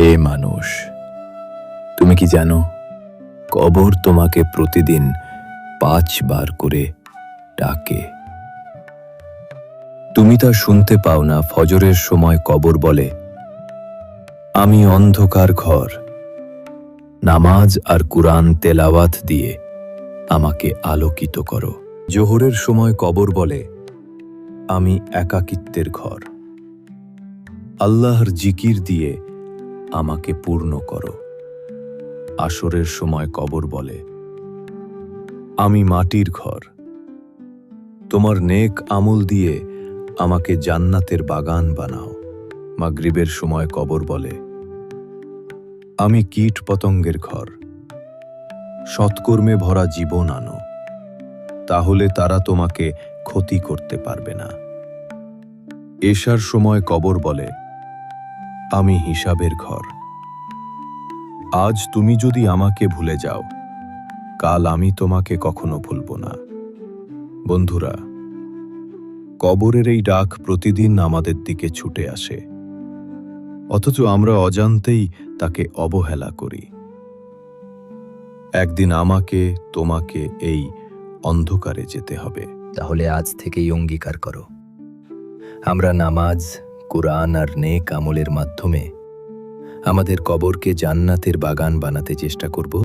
হে মানুষ, তুমি কি জানো, কবর তোমাকে প্রতিদিন পাঁচবার করে ডাকে? তুমি তা শুনতে পাও না, ফজরের সময় কবর বলে, আমি অন্ধকার ঘর, নামাজ আর কুরআন তেলাওয়াত দিয়ে আমাকে আলোকিত করো। জোহরের সময় কবর বলে, আমি একাকিত্বের ঘর। আল্লাহর জিকির দিয়ে আমাকে পূর্ণ করো। আসরের সময় কবর বলে, আমি মাটির ঘর। তোমার নেক আমল দিয়ে আমাকে জান্নাতের বাগান বানাও। মাগরিবের সময় কবর বলে, আমি কীট পতঙ্গের ঘর। সৎকর্মে ভরা জীবন আনো, তাহলে তারা তোমাকে ক্ষতি করতে পারবে না। এশার সময় কবর বলে আমি হিসাবের ঘর। আজ তুমি যদি আমাকে ভুলে যাও, কাল আমি তোমাকে কখনো ভুলব না। বন্ধুরা, কবরের এই ডাক প্রতিদিন আমাদের দিকে ছুটে আসে। অথচ আমরা অজান্তেই তাকে অবহেলা করি। একদিন আমাকে, তোমাকে এই অন্ধকারে যেতে হবে। তাহলে আজ থেকেই অঙ্গীকার করো। আমরা নামাজ কোরআন আর নেক আমলের মাধ্যমে আমাদের কবরকে জান্নাতের বাগান বানাতে চেষ্টা করব।